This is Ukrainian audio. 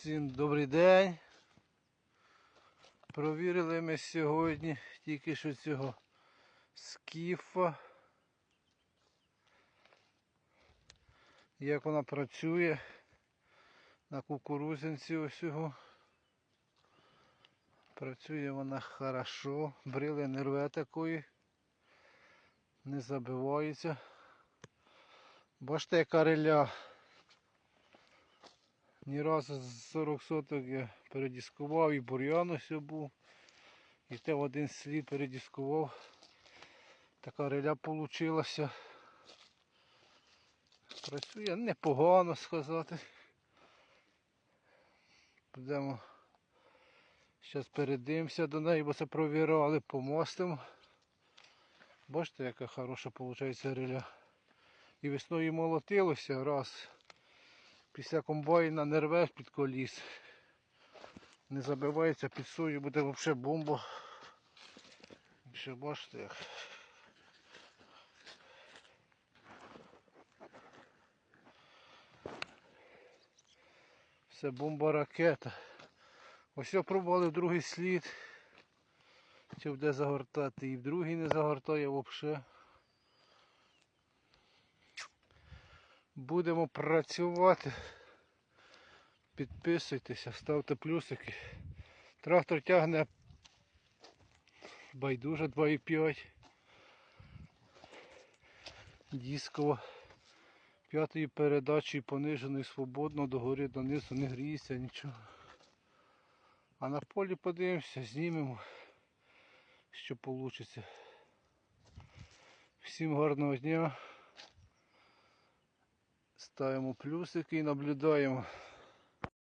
Всім добрий день. Провірили ми сьогодні тільки що цього скіфа. Як вона працює на кукурузинці ось. Працює вона хорошо, брили не рве такої, не забивається. Бачите, яка реля. Ні разу з 40 соток я передіскував і бур'ян ось був. І те в один слід передіскував. Така реля получилася. Працює непогано сказати. Будемо зараз передивимося до неї, бо це провірали, помостимо. Бачите, яка хороша виходить реля. І весною молотилося раз. Після комбайна не рве під коліс. Не забивається під сою, буде взагалі бомба. Ще бачите як. Все бомба ракета. Ось я пробували другий слід. Чи буде загортати і в другий не загортає взагалі. Будемо працювати. Підписуйтеся, ставте плюсики. Трактор тягне байдуже 2,5. Дискова. П'ятої передачі понижений свободно догори донизу не гріється нічого. А на полі подивимося, знімемо, що вийде. Всім гарного дня. Ставимо плюсики і наблюдаємо.